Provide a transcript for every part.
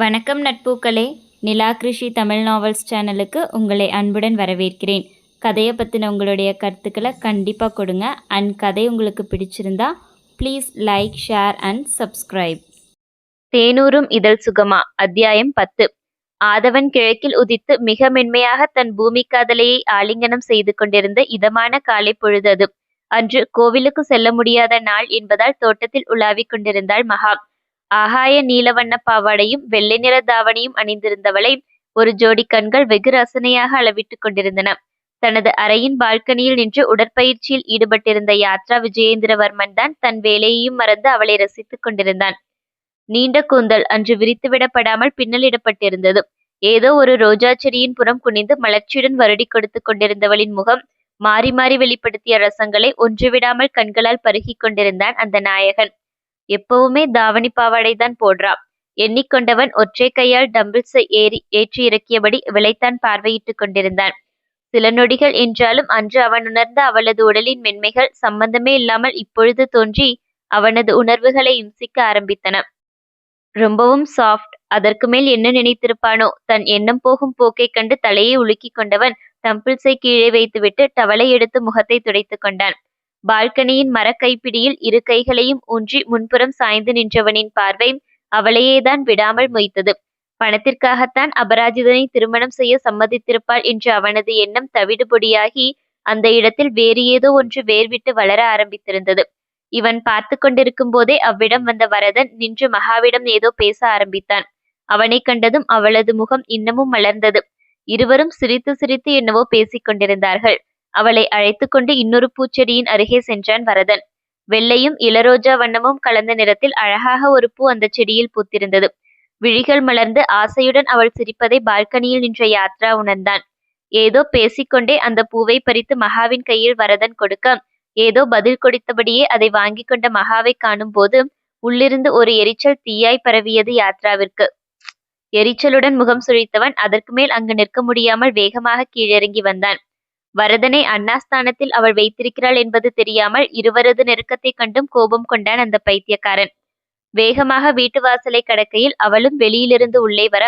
வணக்கம் நட்பூக்களே. நிலா கிருஷி தமிழ் நாவல்ஸ் சேனலுக்கு உங்களை அன்புடன் வரவேற்கிறேன். கதையை பற்றின உங்களுடைய கருத்துக்களை கண்டிப்பாக கொடுங்க. அண்ட் கதை உங்களுக்கு பிடிச்சிருந்தா please like share and subscribe தேனூரும் இதழ் சுகமா அத்தியாயம் பத்து. ஆதவன் கிழக்கில் உதித்து மிக மென்மையாக தன் பூமி காதலையை ஆலிங்கனம் செய்து கொண்டிருந்த இதமான காலை பொழுது அன்று கோவிலுக்கு செல்ல முடியாத நாள் என்பதால் தோட்டத்தில் உலாவிக் கொண்டிருந்தாள் மகா ஆகாய நீலவண்ண பாவாடையும் வெள்ளை நிற தாவணியும் அணிந்திருந்தவளை ஒரு ஜோடி கண்கள் வெகு ரசனையாக அளவிட்டுக் கொண்டிருந்தன. தனது அறையின் பால்கனியில் நின்று உடற்பயிற்சியில் ஈடுபட்டிருந்த யாத்ரா விஜயேந்திரவர்மன் தான் தன் வேலையையும் மறந்து அவளை ரசித்துக் கொண்டிருந்தான். நீண்ட கூந்தல் அன்று விரித்துவிடப்படாமல் பின்னலிடப்பட்டிருந்தது. ஏதோ ஒரு ரோஜா செடியின் புறம் குனிந்து மலர்ச்சியுடன் வருடி கொடுத்துக் கொண்டிருந்தவளின் முகம் மாறி மாறி வெளிப்படுத்திய ரசங்களை ஒன்றுவிடாமல் கண்களால் பருகிக் கொண்டிருந்தான் அந்த நாயகன். எப்பவுமே தாவணி பாவாடை தான் போடுறா எண்ணிக்கொண்டவன் ஒற்றை கையால் டம்பிள்ஸை ஏறி ஏற்றி இறக்கியபடி விளைத்தான் பார்வையிட்டுக் கொண்டிருந்தான். சில நொடிகள் என்றாலும் அன்று அவன் உணர்ந்த அவளது உடலின் மென்மைகள் சம்பந்தமே இல்லாமல் இப்பொழுது தோன்றி அவனது உணர்வுகளை இம்சிக்க ஆரம்பித்தன. ரொம்பவும் சாஃப்ட் அதற்கு மேல் என்ன நினைத்திருப்பானோ? தன் எண்ணம் போகும் போக்கைக் கண்டு தலையை உலுக்கிக் கொண்டவன் டம்பிள்ஸை கீழே வைத்துவிட்டு டவலை எடுத்து முகத்தை துடைத்துக் கொண்டான். பால்கனியின் மரக் கைப்பிடியில் இரு கைகளையும் ஊன்றி முன்புறம் சாய்ந்து நின்றவனின் பார்வை அவளையேதான் விடாமல் மொய்த்தது. பணத்திற்காகத்தான் அபராஜிதனை திருமணம் செய்ய சம்மதித்திருப்பாள் என்று அவனது எண்ணம் தவிடுபொடியாகி அந்த இடத்தில் வேறு ஏதோ ஒன்று வேர்விட்டு வளர ஆரம்பித்திருந்தது. இவன் பார்த்து கொண்டிருக்கும் போதே அவ்விடம் வந்த வரதன் நின்று மகாவிடம் ஏதோ பேச ஆரம்பித்தான். அவனை கண்டதும் அவளது முகம் இன்னமும் மலர்ந்தது. இருவரும் சிரித்து சிரித்து என்னவோ பேசிக் கொண்டிருந்தார்கள். அவளை அழைத்து கொண்டு இன்னொரு பூச்செடியின் அருகே சென்றான் வரதன். வெள்ளையும் இளரோஜா வண்ணமும் கலந்த நிறத்தில் அழகாக ஒரு பூ அந்த செடியில் பூத்திருந்தது. விழிகள் மலர்ந்து ஆசையுடன் அவள் சிரிப்பதை பால்கனியில் நின்ற யாத்ரா உணர்ந்தான். ஏதோ பேசிக்கொண்டே அந்த பூவை பறித்து மகாவின் கையில் வரதன் கொடுக்க ஏதோ பதில் கொடுத்தபடியே அதை வாங்கி கொண்ட மகாவை காணும் போது உள்ளிருந்து ஒரு எரிச்சல் தீயாய் பரவியது யாத்ராவிற்கு. எரிச்சலுடன் முகம் சுழித்தவன் அதற்கு மேல் அங்கு நிற்க முடியாமல் வேகமாக கீழிறங்கி வந்தான். வரதனை அண்ணாஸ்தானத்தில் அவள் வைத்திருக்கிறாள் என்பது தெரியாமல் இருவரது நெருக்கத்தைக் கண்டும் கோபம் கொண்டான் அந்த பைத்தியக்காரன். வேகமாக வீட்டு வாசலை கடக்கையில் அவளும் வெளியிலிருந்து உள்ளே வர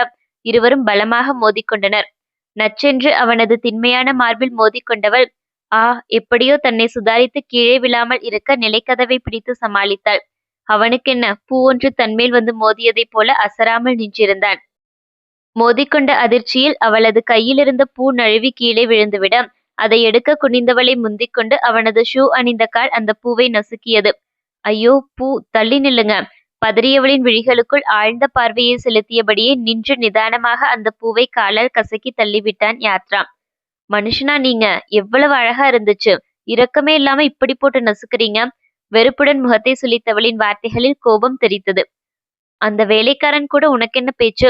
இருவரும் பலமாக மோதிக்கொண்டனர். நச்சென்று அவனது திண்மையான மார்பில் மோதிக்கொண்டவள் ஆ எப்படியோ தன்னை சுதாரித்து கீழே விழாமல் இருக்க நிலைக்கதவை பிடித்து சமாளித்தாள். அவனுக்கென்ன பூ ஒன்று தன்மேல் வந்து மோதியதைப் போல அசராமல் நின்றிருந்தான். மோதிக்கொண்ட அதிர்ச்சியில் அவளது கையிலிருந்த பூ நழுவி கீழே விழுந்துவிட அதை எடுக்க குனிந்தவளை முந்திக்கொண்டு அவனது ஷூ அணிந்த கால் அந்த பூவை நசுக்கியது. ஐயோ பூ தள்ளி நில்லுங்க. பதறியவளின் விழிகளுக்குள் ஆழ்ந்த பார்வையை செலுத்தியபடியே நின்று நிதானமாக அந்த பூவை காலால் கசக்கி தள்ளிவிட்டான் யாத்ரா. மனுஷனா நீங்க எவ்வளவு அழகா இருந்துச்சு. இரக்கமே இல்லாம இப்படி போட்டு நசுக்குறீங்க. வெறுப்புடன் முகத்தை சுளித்தவளின் வார்த்தைகளில் கோபம் தெரித்தது. அந்த வேலைக்காரன் கூட உனக்கென்ன பேச்சு?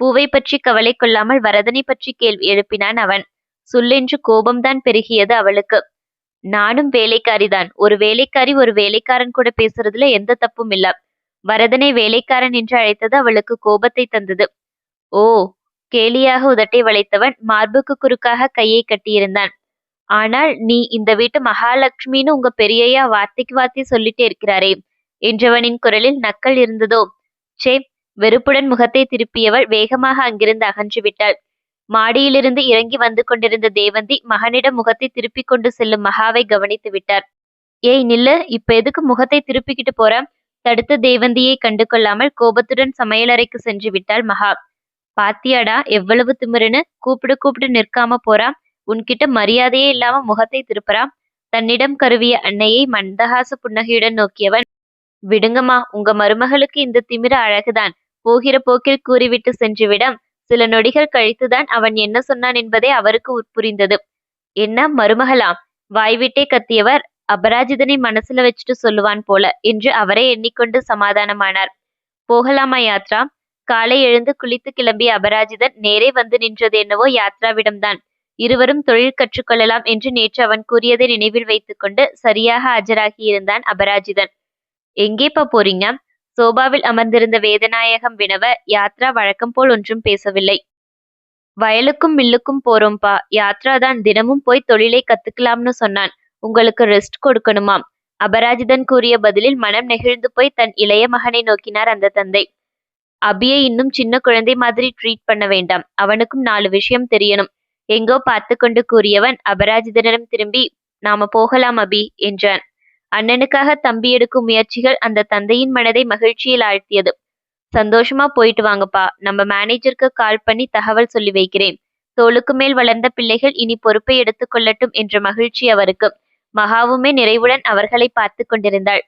பூவை பற்றி கவலை கொள்ளாமல் வரதனை பற்றி கேள்வி எழுப்பினான் அவன். சுல்லென்று கோபம்தான் பெருகியது அவளுக்கு. நானும் வேலைக்காரிதான். ஒரு வேலைக்காரி ஒரு வேலைக்காரன் கூட பேசுறதுல எந்த தப்பும் இல்ல. வரதனை வேலைக்காரன் என்று அழைத்தது அவளுக்கு கோபத்தை தந்தது. ஓ கேலியாக உதட்டை வளைத்தவன் மார்புக்கு குறுக்காக கையை கட்டியிருந்தான். ஆனால் நீ இந்த வீட்டு மகாலட்சுமின்னு உங்க பெரியய்யா வார்த்தைக்கு வார்த்தை சொல்லிட்டே இருக்கிறாரே என்றவனின் குரலில் நக்கல் இருந்ததோ. சே வெறுப்புடன் முகத்தை திருப்பியவள் வேகமாக அங்கிருந்து அகன்று விட்டாள். மாடியிலிருந்து இறங்கி வந்து கொண்டிருந்த தேவந்தி மகனிடம் முகத்தை திருப்பிக் கொண்டு செல்லும் மகாவை கவனித்து விட்டார். ஏய் நில்லு இப்ப எதுக்கு முகத்தை திருப்பிக்கிட்டு போற? தடுத்த தேவந்தியை கண்டு கொள்ளாமல் கோபத்துடன் சமையலறைக்கு சென்று விட்டாள் மகா. பாத்தியாடா எவ்வளவு திமிருன்னு? கூப்பிடு கூப்பிடு நிற்காம போறா? உன்கிட்ட மரியாதையே இல்லாம முகத்தை திருப்புறா? தன்னிடம் கருவிய அன்னையை மந்தகாச புன்னகையுடன் நோக்கியவன். விடுங்கம்மா உங்க மருமகளுக்கு இந்த திமிர அழகுதான். போகிற போக்கில் கூறிவிட்டு சென்றுவிடம் சில நொடிகள் கழித்துதான் அவன் என்ன சொன்னான் என்பதே அவருக்கு புரிந்தது. என்ன மருமகளா? வாய்விட்டே கத்தியவர் அபராஜிதனை மனசுல வச்சுட்டு சொல்லுவான் போல என்று அவரே எண்ணிக்கொண்டு சமாதானமானார். போகலாமா யாத்ரா? காலை எழுந்து குளித்து கிளம்பிய அபராஜிதன் நேரே வந்து நின்றது என்னவோ யாத்ராவிடம்தான். இருவரும் தொழில் கற்றுக்கொள்ளலாம் என்று நேற்று அவன் கூறியதை நினைவில் வைத்துக்கொண்டு சரியாக ஆஜராகியிருந்தான் அபராஜிதன். எங்கேப்பா போறீங்க? சோபாவில் அமர்ந்திருந்த வேதநாயகம் வினவ யாத்ரா வழக்கம் போல் ஒன்றும் பேசவில்லை. வயலுக்கும் மில்லுக்கும் போறோம்பா யாத்ரா தான் தினமும் போய் தொழிலை கத்துக்கலாம்னு சொன்னான். உங்களுக்கு ரெஸ்ட் கொடுக்கணுமாம். அபராஜிதன் கூறிய பதிலில் மனம் நெகிழ்ந்து போய் தன் இளைய மகனை நோக்கினார் அந்த தந்தை. அபியை இன்னும் சின்ன குழந்தை மாதிரி ட்ரீட் பண்ண வேண்டாம். அவனுக்கும் நாலு விஷயம் தெரியணும். எங்கோ பார்த்து கொண்டு கூறியவன் அபராஜிதனிடம் திரும்பி நாம போகலாம் அபி என்றான். அண்ணனுக்காக தம்பி எடுக்கும் முயற்சிகள் அந்த தந்தையின் மனதை மகிழ்ச்சியில் ஆழ்த்தியது. சந்தோஷமா போயிட்டு வாங்கப்பா. நம்ம மேனேஜருக்கு கால் பண்ணி தகவல் சொல்லி வைக்கிறேன். தோளுக்கு மேல் வளர்ந்த பிள்ளைகள் இனி பொறுப்பை எடுத்துக்கொள்ளட்டும் என்ற மகிழ்ச்சி அவருக்கு. மகாவுமே நிறைவுடன் அவர்களை பார்த்து கொண்டிருந்தாள்.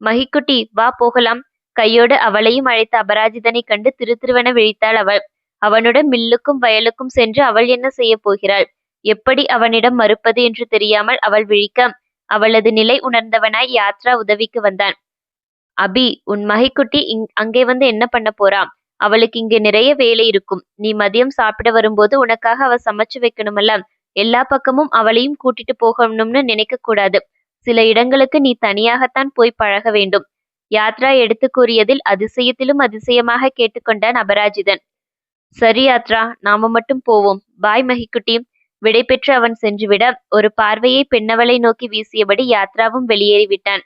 மகிக்குட்டி வா போகலாம். கையோடு அவளையும் அழைத்த அபராஜிதனை கண்டு திரு திருவென விழித்தாள் அவள். அவனுடன் மில்லுக்கும் வயலுக்கும் சென்று அவள் என்ன செய்ய போகிறாள்? எப்படி அவனிடம் மறுப்பது என்று தெரியாமல் அவள் விழிக்க அவளது நிலை உணர்ந்தவனாய் யாத்ரா உதவிக்கு வந்தான். அபி உன் மகிக்குட்டி இங் அங்கே வந்து என்ன பண்ண போறா அவளுக்கு இங்கு நிறைய வேலை இருக்கும். நீ மதியம் சாப்பிட வரும்போது உனக்காக அவ சமைச்சு வைக்கணுமல்ல. எல்லா பக்கமும் அவளையும் கூட்டிட்டு போகணும்னு நினைக்க கூடாது. சில இடங்களுக்கு நீ தனியாகத்தான் போய் பழக வேண்டும். யாத்ரா எடுத்து கூறியதில் அதிசயத்திலும் அதிசயமாக கேட்டுக்கொண்டான் அபராஜிதன். சரி யாத்ரா நாம மட்டும் போவோம். பாய் மகிக்குட்டி. விடைபெற்று அவன் சென்றுவிட ஒரு பார்வையை பெண்ணவளை நோக்கி வீசியபடி யாத்ராவும் வெளியேறிவிட்டான்.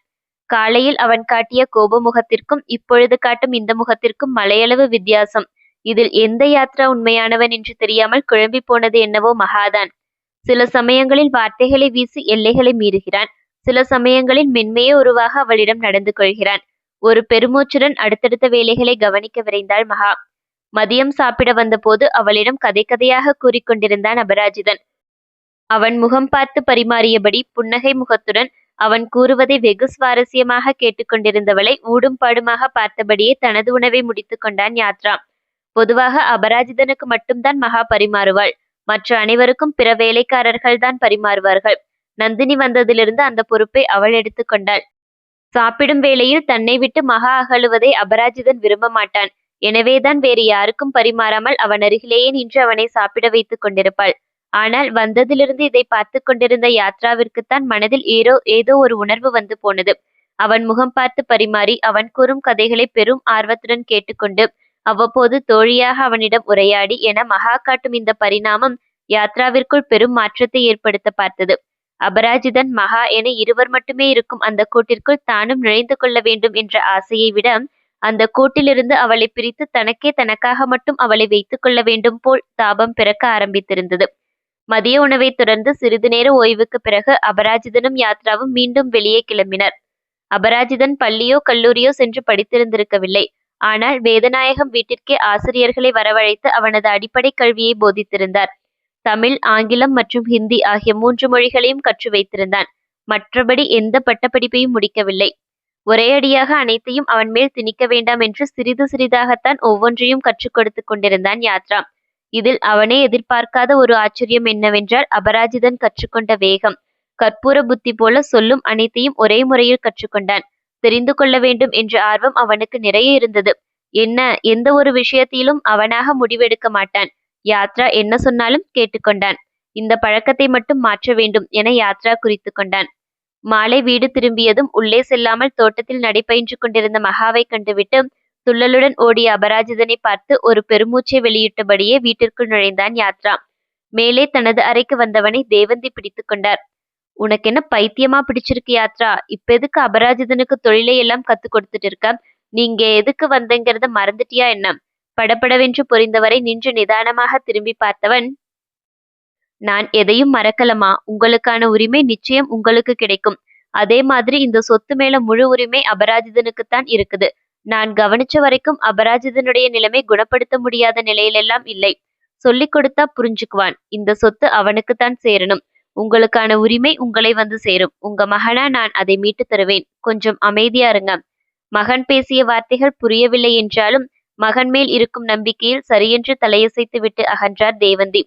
காலையில் அவன் காட்டிய கோப முகத்திற்கும் இப்பொழுது காட்டும் இந்த முகத்திற்கும் மலையளவு வித்தியாசம். இதில் எந்த யாத்ரா உண்மையானவன் என்று தெரியாமல் குழம்பி போனது என்னவோ மகாதான். சில சமயங்களில் வார்த்தைகளை வீசி எல்லைகளை மீறுகிறான். சில சமயங்களில் மென்மையே உருவாக அவளிடம் நடந்து கொள்கிறான். ஒரு பெருமூச்சுடன் அடுத்தடுத்த வேலைகளை கவனிக்க விரைந்தாள் மகா. மதியம் சாப்பிட வந்தபோது அவளிடம் கதை கதையாக கூறிக்கொண்டிருந்தான் அபராஜிதன் அவன் முகம் பார்த்து பரிமாறியபடி புன்னகை முகத்துடன் அவன் கூறுவதை வெகு சுவாரஸ்யமாக கேட்டுக்கொண்டிருந்தவளை ஊடும் பாடுமாக பார்த்தபடியே தனது உணவை முடித்து கொண்டான் யாத்ரா. பொதுவாக அபராஜிதனுக்கு மட்டும்தான் மகா பரிமாறுவாள். மற்ற அனைவருக்கும் பிற வேலைக்காரர்கள் தான் பரிமாறுவார்கள். நந்தினி வந்ததிலிருந்து அந்த பொறுப்பை அவள் எடுத்துக்கொண்டாள் சாப்பிடும் வேளையில் தன்னை விட்டு மகா அகழுவதை அபராஜிதன் விரும்ப மாட்டான். எனவேதான் வேறு யாருக்கும் பரிமாறாமல் அவன் அருகிலேயே நின்று அவனை சாப்பிட வைத்துக் கொண்டிருப்பாள். ஆனால் வந்ததிலிருந்து இதை பார்த்து கொண்டிருந்த யாத்ராவிற்குத்தான் மனதில் ஏதோ ஏதோ ஒரு உணர்வு வந்து போனது. அவன் முகம் பார்த்து பரிமாறி அவன் கூறும் கதைகளை பெரும் ஆர்வத்துடன் கேட்டுக்கொண்டு அவ்வப்போது தோழியாக அவனிடம் உரையாடி என மகா காட்டும் இந்த பரிணாமம் யாத்ராவிற்குள் பெரும் மாற்றத்தை ஏற்படுத்த பார்த்தது. அபராஜிதன் மகா என இருவர் மட்டுமே இருக்கும் அந்த கூட்டிற்குள் தானும் நுழைந்து கொள்ள வேண்டும் என்ற ஆசையை விட அந்த கூட்டிலிருந்து அவளை பிரித்து தனக்கே தனக்காக மட்டும் அவளை வைத்துக் கொள்ள வேண்டும் போல் தாபம் பிறக்க ஆரம்பித்திருந்தது. மதிய உணவை தொடர்ந்து சிறிது நேர ஓய்வுக்கு பிறகு அபராஜிதனும் யாத்ராவும் மீண்டும் வெளியே கிளம்பினர். அபராஜிதன் பள்ளியோ கல்லூரியோ சென்று படித்திருந்திருக்கவில்லை. ஆனால் வேதநாயகம் வீட்டிற்கே ஆசிரியர்களை வரவழைத்து அவனது அடிப்படை கல்வியை போதித்திருந்தார். தமிழ் ஆங்கிலம் மற்றும் ஹிந்தி ஆகிய மூன்று மொழிகளையும் கற்று வைத்திருந்தான். மற்றபடி எந்த பட்டப்படிப்பையும் முடிக்கவில்லை. ஒரே அடியாக அனைத்தையும் அவன் மேல் திணிக்க வேண்டாம் என்று சிறிது சிறிதாகத்தான் ஒவ்வொன்றையும் கற்றுக் கொடுத்து கொண்டிருந்தான் யாத்ரா. இதில் அவனே எதிர்பார்க்காத ஒரு ஆச்சரியம் என்னவென்றால் அபராஜிதன் கற்றுக்கொண்ட வேகம். கற்பூர புத்தி போல சொல்லும் அனைத்தையும் ஒரே முறையில் கற்றுக்கொண்டான் தெரிந்து கொள்ள வேண்டும் என்ற ஆர்வம் அவனுக்கு நிறைய இருந்தது. என்ன எந்த ஒரு விஷயத்திலும் அவனாக முடிவெடுக்க மாட்டான். யாத்ரா என்ன சொன்னாலும் கேட்டுக்கொண்டான் இந்த பழக்கத்தை மட்டும் மாற்ற வேண்டும் என யாத்ரா குறித்து கொண்டான். மாலை வீடு திரும்பியதும் உள்ளே செல்லாமல் தோட்டத்தில் நடைபயின்று கொண்டிருந்த மகாவை கண்டுவிட்டு துள்ளலுடன் ஓடிய அபராஜிதனை பார்த்து ஒரு பெருமூச்சை வெளியிட்டபடியே வீட்டிற்குள் நுழைந்தான் யாத்ரா. மேலே தனது அறைக்கு வந்தவனை தேவந்தி பிடித்து கொண்டார். உனக்கு என்ன பைத்தியமா பிடிச்சிருக்கு யாத்ரா? இப்ப எதுக்கு அபராஜிதனுக்கு தொழிலை எல்லாம் கத்து கொடுத்துட்டு இருக்க? நீங்க எதுக்கு வந்தங்கிறத மறந்துட்டியா என்ன? படபடவென்று பொரிந்தவரை நின்று நிதானமாக திரும்பி பார்த்தவன் நான் எதையும் மறக்கலமா? உங்களுக்கான உரிமை நிச்சயம் உங்களுக்கு கிடைக்கும். அதே மாதிரி இந்த சொத்து மேல முழு உரிமை அபராஜிதனுக்குத்தான் இருக்குது. நான் கவனிச்ச வரைக்கும் அபராஜிதனுடைய நிலைமை குணப்படுத்த முடியாத நிலையிலெல்லாம் இல்லை. சொல்லிக் கொடுத்தா புரிஞ்சுக்குவான். இந்த சொத்து அவனுக்குத்தான் சேரணும். உங்களுக்கான உரிமை உங்களை வந்து சேரும். உங்க மகனா நான் அதை மீட்டு தருவேன். கொஞ்சம் அமைதியா இருங்க. மகன் பேசிய வார்த்தைகள் புரியவில்லை என்றாலும் மகன் மேல் இருக்கும் நம்பிக்கையில் சரியென்று தலையசைத்து விட்டு அகன்றார் தேவந்தி.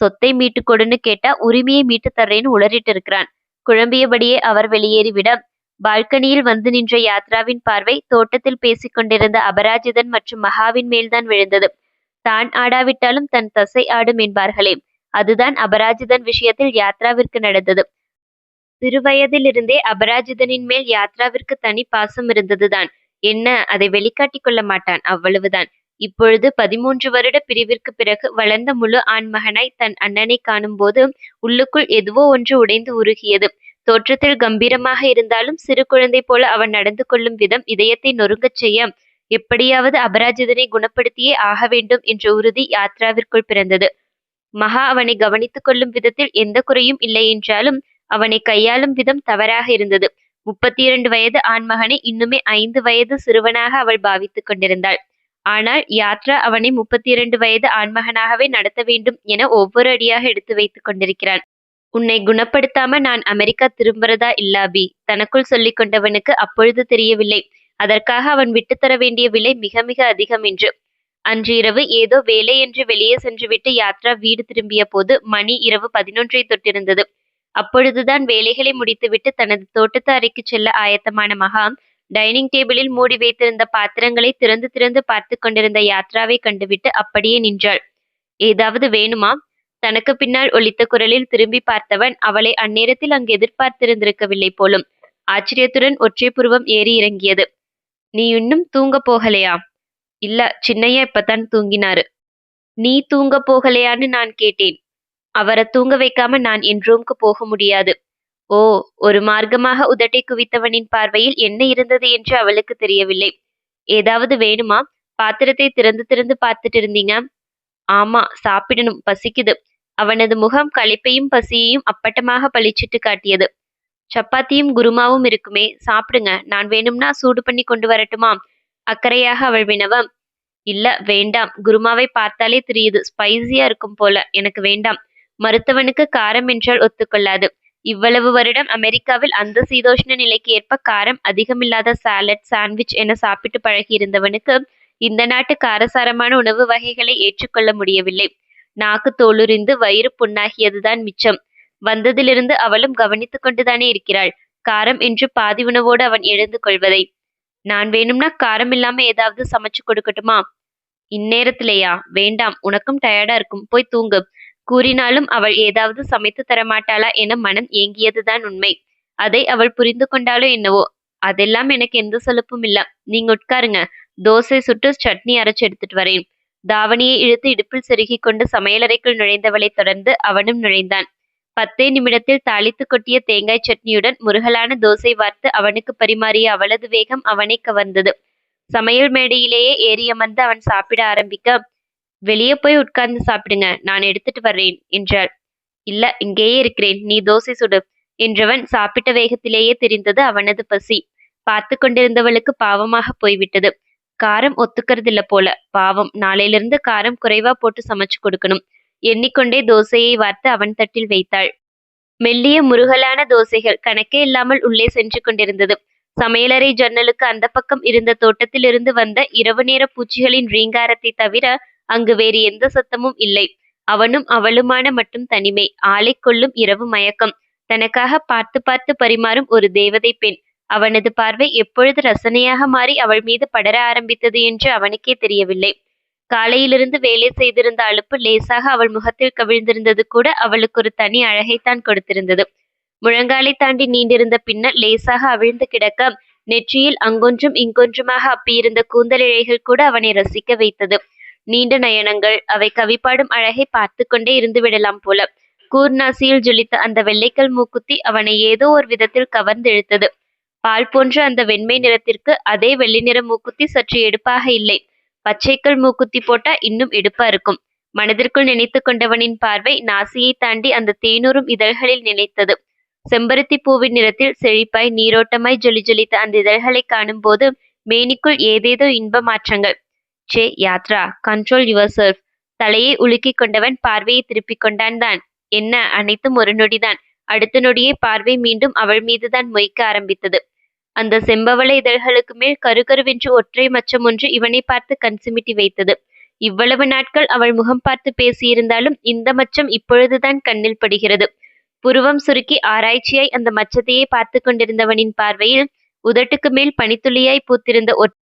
சொத்தை மீட்டு கொடுன்னு கேட்டா உரிமையை மீட்டு தர்றேன்னு உளறிட்டு இருக்கிறான். குழம்பியபடியே அவர் வெளியேறிவிட பால்கனியில் வந்து நின்ற யாத்ராவின் பார்வை தோட்டத்தில் பேசிக் கொண்டிருந்த அபராஜிதன் மற்றும் மகாவின் மேல்தான் விழுந்தது. தான் ஆடாவிட்டாலும் தன் தசை ஆடும் என்பார்களே அதுதான் அபராஜிதன் விஷயத்தில் யாத்ராவிற்கு நடந்தது. சிறுவயதிலிருந்தே அபராஜிதனின் மேல் யாத்ராவிற்கு தனி பாசம் இருந்ததுதான். என்ன அதை வெளிக்காட்டிக் கொள்ள மாட்டான் அவ்வளவுதான். இப்பொழுது பதிமூன்று வருட பிரிவிற்கு பிறகு வளர்ந்த முழு ஆண்மகனாய் தன் அண்ணனை காணும்போது உள்ளுக்குள் எதுவோ ஒன்று உடைந்து உருகியது. தோற்றத்தில் கம்பீரமாக இருந்தாலும் சிறு குழந்தை போல அவன் நடந்து கொள்ளும் விதம் இதயத்தை நொறுங்கச் செய்ய எப்படியாவது அபராஜிதனை குணப்படுத்தியே ஆக வேண்டும் என்ற உறுதி யாத்ராவிற்குள் பிறந்தது. மகா அவனை கவனித்துக் கொள்ளும் விதத்தில் எந்த குறையும் இல்லை என்றாலும் அவனை கையாளும் விதம் தவறாக இருந்தது. முப்பத்தி இரண்டு வயது ஆண்மகனை இன்னுமே ஐந்து வயது சிறுவனாக அவள் பாவித்துக் கொண்டிருந்தாள். ஆனால் யாத்ரா அவனை முப்பத்தி இரண்டு வயது ஆண்மகனாகவே நடத்த வேண்டும் என ஒவ்வொரு அடியாக எடுத்து வைத்துக் கொண்டிருக்கிறான் உன்னை குணப்படுத்தாம நான் அமெரிக்கா திரும்புறதா இல்லாபி தனக்குள் சொல்லிக் கொண்டவனுக்கு அப்பொழுது தெரியவில்லை. அதற்காக அவன் விட்டுத்தர வேண்டிய விலை மிக மிக அதிகம் என்று. அன்று இரவு ஏதோ வேலை என்று வெளியே சென்றுவிட்டு யாத்ரா வீடு திரும்பிய போது மணி இரவு பதினொன்றை தொட்டிருந்தது. அப்பொழுதுதான் வேலைகளை முடித்துவிட்டு தனது தோட்டத்து அறைக்கு செல்ல ஆயத்தமான மகா டைனிங் டேபிளில் மூடி வைத்திருந்த பாத்திரங்களை திறந்து திறந்து பார்த்து கொண்டிருந்த யாத்ராவை கண்டுவிட்டு அப்படியே நின்றாள். ஏதாவது வேணுமா? தனக்கு பின்னால் ஒலித்த குரலில் திரும்பி பார்த்தவன் அவளை அந்நேரத்தில் அங்கு எதிர்பார்த்திருந்திருக்கவில்லை போலும். ஆச்சரியத்துடன் ஒற்றை புருவம் ஏறி இறங்கியது. நீ இன்னும் தூங்க போகலையா? இல்ல சின்னையா இப்பதான் தூங்கினாரு. நீ தூங்க போகலையான்னு நான் கேட்டேன். அவரை தூங்க வைக்காம நான் என் ரூம்க்கு போக முடியாது. ஓ ஒரு மார்க்கமாக உதட்டை குவித்தவனின் பார்வையில் என்ன இருந்தது என்று அவளுக்கு தெரியவில்லை. ஏதாவது வேணுமா? பாத்திரத்தை திறந்து திறந்து பார்த்துட்டு இருந்தீங்க? ஆமா சாப்பிடணும் பசிக்குது. அவனது முகம் களிப்பையும் பசியையும் அப்பட்டமாக பளிச்சிட்டு காட்டியது. சப்பாத்தியும் குருமாவும் இருக்குமே சாப்பிடுங்க. நான் வேணும்னா சூடு பண்ணி கொண்டு வரட்டுமா? அக்கறையாக அவள் வினவ. இல்ல வேண்டாம். குருமாவை பார்த்தாலே தெரியுது ஸ்பைசியா இருக்கும் போல. எனக்கு வேண்டாம். மருத்துவனுக்கு காரம் என்றால் ஒத்துக்கொள்ளாது. இவ்வளவு வருடம் அமெரிக்காவில் அந்த சீதோஷ்ண நிலைக்கு ஏற்ப காரம் அதிகமில்லாத சாலட் சாண்ட்விச் என சாப்பிட்டு பழகியிருந்தவனுக்கு இந்த நாட்டு காரசாரமான உணவு வகைகளை ஏற்றுக்கொள்ள முடியவில்லை. நாக்கு தோலுரிந்து வயிறு புண்ணாகியதுதான் மிச்சம். வந்ததிலிருந்து அவளும் கவனித்துக் கொண்டுதானே இருக்கிறாள். காரம் என்று பாதி உணவோடு அவன் எழுந்து கொள்வதை. நான் வேணும்னா காரம் இல்லாம ஏதாவது சமைச்சு கொடுக்கட்டுமா? இந்நேரத்திலேயா? வேண்டாம் உனக்கும் டயர்டா இருக்கும். போய் தூங்கு. கூறினாலும் அவள் ஏதாவது சமைத்து தரமாட்டாளா என மனம் ஏங்கியதுதான் உண்மை. அதை அவள் புரிந்து கொண்டாலோ என்னவோ? அதெல்லாம் எனக்கு எந்த சலுப்பும் இல்ல. நீங்க உட்காருங்க. தோசை சுட்டு சட்னி அரைச்சு எடுத்துட்டு வரேன். தாவணியை இழுத்து இடுப்பில் செருகிக் கொண்டு சமையலறைக்குள் நுழைந்தவளை தொடர்ந்து அவனும் நுழைந்தான். பத்தே நிமிடத்தில் தாளித்து கொட்டிய தேங்காய் சட்னியுடன் முருகலான தோசை வார்த்து அவனுக்கு பரிமாறிய அவளது வேகம் அவனை கவர்ந்தது. சமையல் மேடையிலேயே ஏறியமர்ந்து அவன் சாப்பிட ஆரம்பிக்க வெளியே போய் உட்கார்ந்து சாப்பிடுங்க நான் எடுத்துட்டு வர்றேன் என்றாள். இல்ல இங்கேயே இருக்கிறேன் நீ தோசை சுடு என்றவன் சாப்பிட்ட வேகத்திலேயே தெரிந்தது அவனது பசி. பார்த்து கொண்டிருந்தவளுக்கு பாவமாக போய்விட்டது. காரம் ஒத்துக்கறதில்ல போல பாவம் நாளையிலிருந்து காரம் குறைவா போட்டு சமைச்சு கொடுக்கணும் எண்ணிக்கொண்டே தோசையை வார்த்து அவன் தட்டில் வைத்தாள். மெல்லிய முருகலான தோசைகள் கணக்கே இல்லாமல் உள்ளே சென்று கொண்டிருந்தது. சமையலறை ஜன்னலுக்கு அந்த பக்கம் இருந்த தோட்டத்தில் இருந்து வந்த இரவு நேர பூச்சிகளின் ரீங்காரத்தை தவிர அங்கு வேறு எந்த சத்தமும் இல்லை. அவனும் அவளுமான மட்டும் தனிமை. ஆளை கொள்ளும் இரவு மயக்கம். தனக்காக பார்த்து பார்த்து பரிமாறும் ஒரு தேவதை பெண். அவனது பார்வை எப்பொழுது ரசனையாக மாறி அவள் மீது படர ஆரம்பித்தது என்று அவனுக்கே தெரியவில்லை. காலையிலிருந்து வேலை செய்திருந்த அலுப்பு லேசாக அவள் முகத்தில் கவிழ்ந்திருந்தது கூட அவளுக்கு ஒரு தனி அழகைத்தான் கொடுத்திருந்தது. முழங்காலை தாண்டி நீண்டிருந்த பின்னர் லேசாக அவிழ்ந்து கிடக்க நெற்றியில் அங்கொன்றும் இங்கொன்றுமாக அப்பியிருந்த கூந்தலிழைகள் கூட அவனை ரசிக்க வைத்தது. நீண்ட நயனங்கள் அவை கவிப்பாடும் அழகை பார்த்து கொண்டே இருந்து விடலாம் போல. கூர்நாசியில் ஜொலித்த அந்த வெள்ளைக்கல் மூக்குத்தி அவனை ஏதோ ஒரு விதத்தில் கவர்ந்திழுத்தது. பால் போன்ற அந்த வெண்மை நிறத்திற்கு அதே வெள்ளி நிற மூக்குத்தி சற்று எடுப்பாக இல்லை. பச்சைக்கல் மூக்குத்தி போட்டா இன்னும் எடுப்பா இருக்கும். மனதிற்குள் நினைத்து கொண்டவனின் பார்வை நாசியை தாண்டி அந்த தேனூரும் இதழ்களில் நினைத்தது செம்பருத்தி பூவின் நிறத்தில் செழிப்பாய் நீரோட்டமாய் ஜொலி ஜொலித்த அந்த இதழ்களை காணும்போது மேனிக்குள் ஏதேதோ இன்ப மாற்றங்கள். சே யாத்ரா கண்ட்ரோல் யுவர் செல்ஃப் தலையை உலுக்கிக் கொண்டவன் பார்வையை திருப்பிக் கொண்டான் தான் என்ன அனைத்தும் ஒரு நொடிதான். அடுத்த நொடியே பார்வை மீண்டும் அவள் மீதுதான் மொய்க்க ஆரம்பித்தது. அந்த செம்பவள இதழ்களுக்கு மேல் கருகருவென்று ஒற்றை மச்சம் ஒன்று இவனை பார்த்து கண் சிமிட்டி வைத்தது. இவ்வளவு நாட்கள் அவள் முகம் பார்த்து பேசியிருந்தாலும் இந்த மச்சம் இப்பொழுதுதான் கண்ணில் படுகிறது. புருவம் சுருக்கி ஆராய்ச்சியாய் அந்த மச்சத்தையே பார்த்து கொண்டிருந்தவனின் பார்வையில் உதட்டுக்கு மேல் பனித்துளியாய் பூத்திருந்த ஒற்-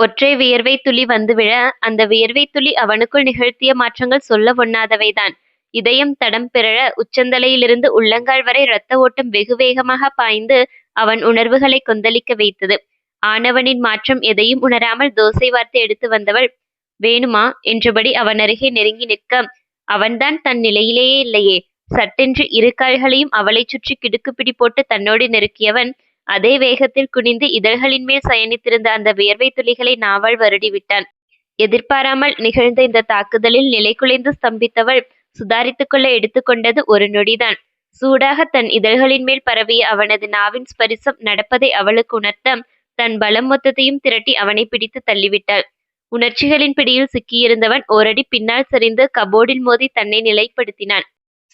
ஒற்றை வியர்வை துளி வந்து விழ அந்த வியர்வை துளி அவனுக்குள் நிகழ்த்திய மாற்றங்கள் சொல்ல ஒண்ணாதவைதான் இதயம் தடம் பிறழ உச்சந்தலையிலிருந்து உள்ளங்கால் வரை இரத்த ஓட்டம் வெகு வேகமாக பாய்ந்து அவன் உணர்வுகளை கொந்தளிக்க வைத்தது. ஆனவனின் மாற்றம் எதையும் உணராமல் தோசை வார்த்தை எடுத்து வந்தவள் வேணுமா? என்றபடி அவன் அருகே நெருங்கி நிற்க அவன்தான் தன் நிலையிலேயே இல்லையே. சட்டென்று இரு கால்களையும் அவளைச் சுற்றி கிடுக்குப்பிடி போட்டு தன்னோடு நெருக்கியவன் அதே வேகத்தில் குனிந்து இதழ்களின் மேல் சயனித்திருந்த அந்த வியர்வை துளிகளை நாவால் வருடிவிட்டான் எதிர்பாராமல் நிகழ்ந்த இந்த தாக்குதலில் நிலைகுலைந்து ஸ்தம்பித்தவள் சுதாரித்துக் கொள்ள எடுத்துக்கொண்டது ஒரு நொடிதான். சூடாக தன் இதழ்களின் மேல் பரவிய அவனது நாவின் ஸ்பரிசம் நடப்பதை அவளுக்கு உணர்த்த தன் பலம் மொத்தத்தையும் திரட்டி அவனை பிடித்து தள்ளிவிட்டாள். உணர்ச்சிகளின் பிடியில் சிக்கியிருந்தவன் ஓரடி பின்னால் சரிந்து கபோர்டில் மோதி தன்னை நிலைப்படுத்தினான்.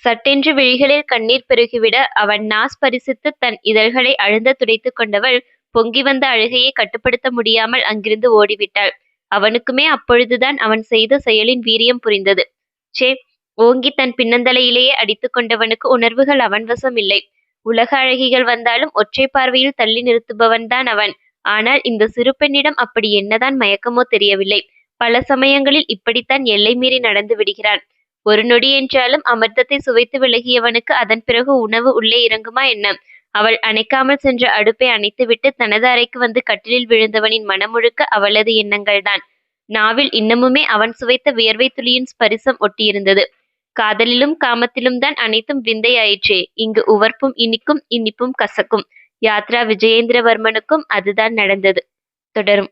சட்டென்று விழிகளில் கண்ணீர் பெருகிவிட அவன் நாஸ் பரிசித்து தன் இதழ்களை அழுந்த துடைத்துக் கொண்டவள் பொங்கி வந்த அழுகையை கட்டுப்படுத்த முடியாமல் அங்கிருந்து ஓடிவிட்டாள். அவனுக்குமே அப்பொழுதுதான் அவன் செய்த செயலின் வீரியம் புரிந்தது. சே ஓங்கி தன் பின்னந்தலையிலேயே அடித்துக் கொண்டவனுக்கு உணர்வுகள் அவன் வசம் இல்லை. உலக அழகிகள் வந்தாலும் ஒற்றை பார்வையில் தள்ளி நிறுத்துபவன்தான் அவன். ஆனால் இந்த சிறு பெண்ணிடம் அப்படி என்னதான் மயக்கமோ தெரியவில்லை. பல சமயங்களில் இப்படித்தான் எல்லை மீறி நடந்து விடுகிறான். ஒரு நொடி என்றாலும் அமிர்தத்தை சுவைத்து விலகியவனுக்கு அதன் பிறகு உணவு உள்ளே இறங்குமா என்ன? அவள் அணைக்காமல் சென்ற அடுப்பை அணைத்துவிட்டு தனது அறைக்கு வந்து கட்டிலில் விழுந்தவனின் மனம் முழுக்க அவளது எண்ணங்கள்தான். நாவில் இன்னமுமே அவன் சுவைத்த வியர்வை துளியின் ஸ்பரிசம் ஒட்டியிருந்தது. காதலிலும் காமத்திலும் தான் அனைத்தும் விந்தையாயிற்றே. இங்கு உவர்ப்பும் இனிக்கும் இனிப்பும் கசக்கும். யாத்ரா விஜயேந்திரவர்மனுக்கும் அதுதான் நடந்தது. தொடரும்.